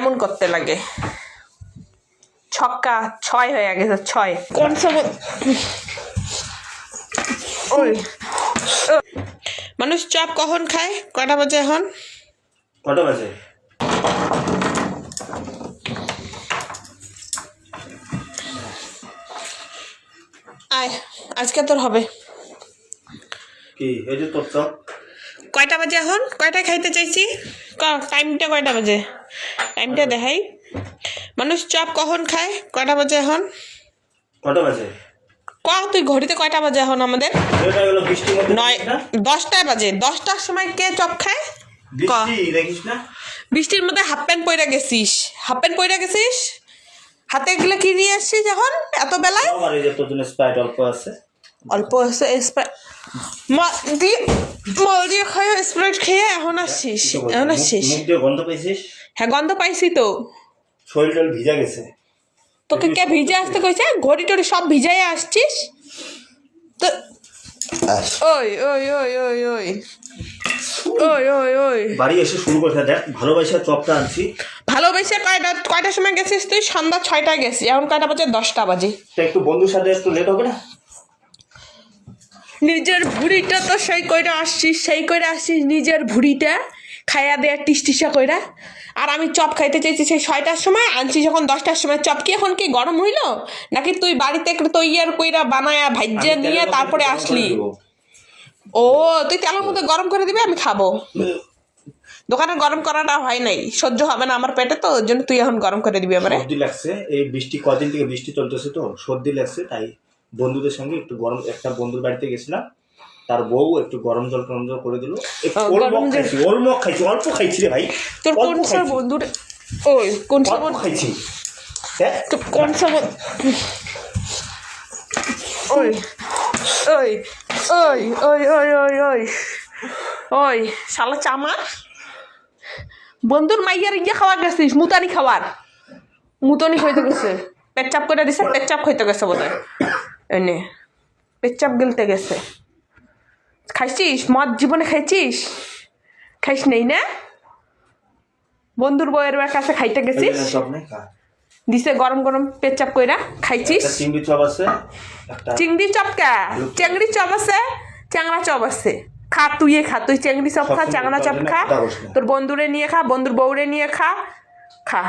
এমন করতে লাগে? ছক্কা ছয় হয়ে গেছে ছয়। কোন সময় ওই। মানুষ চপ কখন খায়? কটা বাজে এখন? কটা বাজে? আয় আজকে তোর হবে। কি? এই যে তোর চপ কয়টা বাজে এখন? কয়টা খাইতে চাইছি? ক টাইমটা কয়টা বাজে? টাইমটা দেখাই। মানুষ চপ কখন খায়? কয়টা বাজে এখন? কটা বাজে? ক তুই ঘড়িতে কয়টা বাজে এখন আমাদের? নয় দেখিস না দশটা বাজে। দশটার সময় কে চপ খায়? না? বৃষ্টির মধ্যে হাফ প্যান্ট পরে গেছিস। হাফ প্যান্ট পরে গেছিস? হাতে গেলে কি নিয়ে আসছিস এখন? এত বেলায়? অল্প আছে। অল্প হচ্ছে খাই স্প্রাইট খেয়ে এখন আসছিস এখন আসছিস মুখ দিয়ে গন্ধ পেয়েছিস হ্যাঁ গন্ধ পাইছি তো। শরীর টল ভিজা গেছে। তোকে কে ভিজে আসতে কইছে? ঘড়ি টড়ি সব ভিজাই আসছিস? তো ওই ওই ওই ওই ওই। ওই ওই ওই। বাড়ি এসে শুরু করতে দেখ ভালোবাসা চপটা আনছি। ভালোবেসে কয়টা কয়টার সময় গেছিস তুই? সন্ধ্যা ছয়টায় গেছিস এখন কয়টা বাজে? দশটা বাজে। একটু বন্ধুর সাথে একটু লেট হবে না? নিজের ভুড়িটা তো সেই কইরা আসছিস সেই কইরা আসছিস নিজের ভুড়িটা খাইয়া দেয়া টিস টিসা কইরা। আর আমি চপ খাইতে চাইছি সেই ছয়টার সময় আনছি যখন দশটার সময়। চপ কি এখন কি গরম হইল? নাকি তুই বাড়িতে একটু তৈয়ার কইরা বানায়া ভাজ্যা নিয়ে তারপরে আসলি? ও তুই তেলের মধ্যে গরম করে দিবি আমি খাব। দোকানে গরম করাটা হয় নাই সহ্য হবে না আমার পেটে তো ওর জন্য তুই এখন গরম করে দিবি আমারে। সর্দি লাগছে এই বৃষ্টি কদিন থেকে বৃষ্টি চলতেছে তো সর্দি লাগছে তাই বন্ধুদের সঙ্গে একটু গরম একটা বন্ধুর বাড়িতে গেছিলাম তার বউ একটু গরম জল টরম জল করে দিল। জল। খাইছি অল্প খাইছি রে ভাই তোর কোন অল্প সব বন্ধুর ওই কোন সব খাইছি। তো কোন সব ওই ওই ওই ওই ওই ওই ওই ওই শালা চামার। বন্ধুর মাইয়ার ইয়ে খাওয়া গেছিস মুতানি খাবার মুতনি খাইতে গেছে। পেচ্চাপ করে দিছে পেচ্চাপ খাইতে গেছে বোধ হয় এনে। পেচ্চাপ গিলতে গেছে। খাইছিস? মদ জীবনে খাইছিস? খাইস নেই না? বন্ধুর বউয়ের কাছে খাইতে গেছিস। দিছে গরম গরম পেচাপ কইরা খাইছিস? চিংড়ি চপ আছে চিংড়ি চপ কা? চেংড়ি চপ আছে চ্যাংড়া চপ আছে। খা তুই খা তুই চিংড়ি চপ খা চ্যাংড়া চপ খা। তোর বন্ধুরে নিয়ে খা বন্ধুর বউরে নিয়ে খা খা।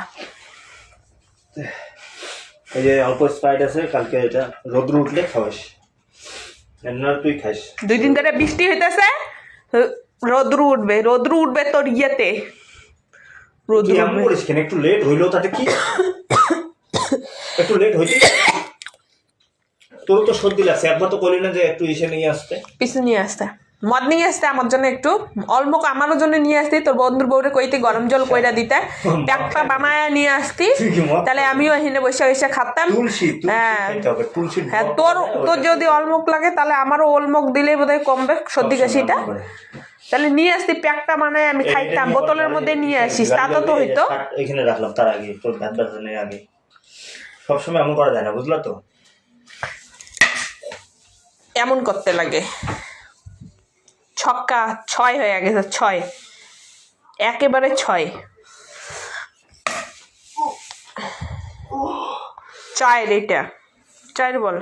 এই যে অল্প স্প্রাইট আছে কালকে এটা রোদ্র উঠলে খাওয়াস। না তুই খাইস। দুই দিন ধরে বৃষ্টি হইতেছে রোদ্রু উঠবে রোদ্রু উঠবে তোর ইয়েতে। রোদ্রু উঠবে। করিস কেন? একটু লেট হইল তাতে কি? একটু লেট হইতে তোর তো সর্দি লাগছে একবার তো করলি না যে একটু এসে নিয়ে আসতে। পিছু নিয়ে আসতে। মদ নিয়ে আসতে আমার জন্য একটু অল্প আমারও জন্য নিয়ে আসতি তোর বন্ধুর বউরে কইতে গরম জল কইরা দিতে। প্যাকটা বানায় নিয়ে আসতি তাহলে আমিও এখানে বসে বসে খাতাম। হ্যাঁ। হ্যাঁ তোর তোর যদি অলমুখ লাগে তাহলে আমারও অলমুখ দিলে বোধহয় কমবে সর্দি কাশিটা। তাহলে নিয়ে আসতি প্যাকটা বানায় আমি খাইতাম বোতলের মধ্যে নিয়ে আসিস তা তো তো হইতো। এখানে রাখলাম তার আগে তোর ভাত বাজানোর আগে। সবসময় এমন করা যায় না বুঝলা তো? এমন করতে লাগে। ছক্কা ছয় হয়ে গেছে, ছয়। একেবারে ছয়। চায়ের এটা। চায়ের বল।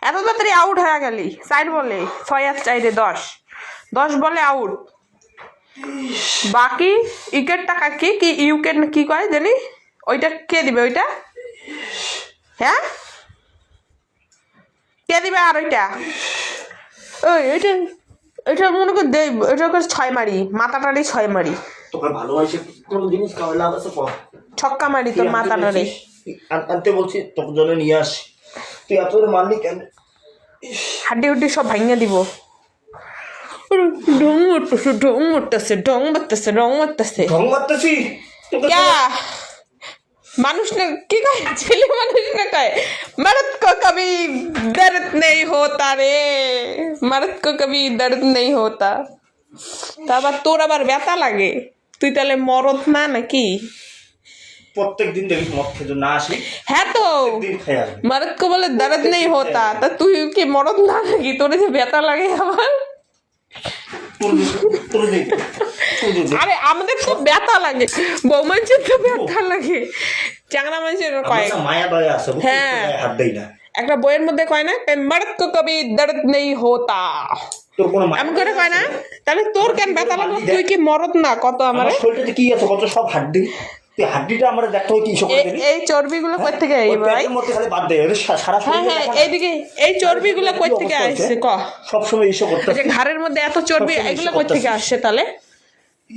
এত তাড়াতাড়ি আউট হয়ে গেলি। চার বলে। ছয় আর চাইরে দশ। দশ বলে আউট বাকি উইকেট টাকা কি কি ইউকেট কি করে জানি? ওইটা কে দিবে ওইটা? হ্যাঁ? কে দিবে আর ওইটা? ওই ওইটা ওইটা মনে কর দেব ওইটা করে ছয় মারি মাথাটারে ছয় মারি। তোকে ভালোবাসে কোনো জিনিস খাওয়ালে আছে ছক্কা মারি তোর মাথাটারে। আনতে বলছি তোর জন্য নিয়ে আসি। তুই এত মারলি কেন? হাড্ডি হুড্ডি সব ভাঙিয়ে দিব। ঢং উঠতেছে ঢং উঠতেছে ঢং মারতেছে রং মারতেছে। ঢং মারতেছি? তোকে মানুষ না কি કહે છેલ્લે মানুষ ને કહે મરદ કો કભી દર્દ નહીં હોતા રે મરદ કો કભી દર્દ નહીં હોતા তা আবার তোর আবার ব্যথা লাগে? তুই তাহলে মরদ না নাকি? প্রত্যেক দিন দেখি মদ খেতে না আসি। হ্যাঁ তো মরদকে বলে দর্দ নেই হতা। তা তুই কি মরদ না নাকি? তোর যে ব্যথা লাগে আমার আরে আমাদের তো ব্যথা লাগে। বউ মানুষের তো ব্যথা লাগে। চ্যাংরা মানুষের কয় আমার না মায়া দয়া আছে হ্যাঁ। হাত দেই না। একটা বইয়ের মধ্যে কয় না মর্দ কো কবি দর্দ নেই হোতা। তোর কোনো এমন করে কয় না তাহলে তোর কেন ব্যথা লাগল? তুই কি মরদ না? কত আমার শরীরটাতে কি আছে কত সব হাড্ডি। হাড্ডিটা আমার দেখতে হয় এই চর্বিগুলো কই থেকে এই ভাই? মধ্যে খালি বাদ দে সারা হ্যাঁ হ্যাঁ এইদিকে এই চর্বিগুলো কই থেকে আসছে ক? সবসময় করতে ঘাড়ের মধ্যে এত চর্বি এগুলো কই থেকে আসছে তাহলে?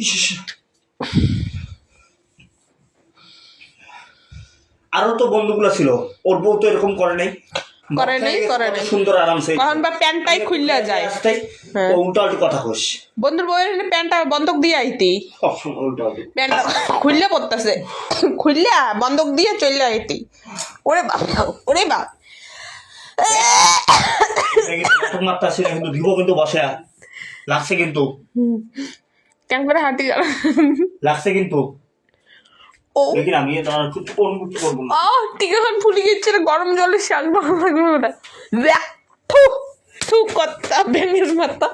আরও তো বন্ধুগুলো ছিল ওর বউ তো এরকম করে নাই। করে নাই, করে নাই। সুন্দর আরামসে। কখন বা প্যান্টটাই খুললা যায়। হ্যাঁ। ও উল্টা কথা কস বন্ধুর বউয়ের প্যান্টটা বন্ধক দিয়ে আইতি। প্যান্টটা খুললে পড়তেছে। খুললে বন্ধক দিয়ে চলে আইতি। ওরে বাপ ওরে বাপ। নাটক কিন্তু ভিভো কিন্তু বসে লাগছে কিন্তু। করে হাঁটি গেল লাগছে কিন্তু ও দেখি আমি তোমার কিছু কোন কিছু করব না আহ ঠিক এখন ফুলি গেছে গরম জলে শাক ভালো লাগবে ওটা দেখ থু থু কত্তা ব্যাঙের মাথা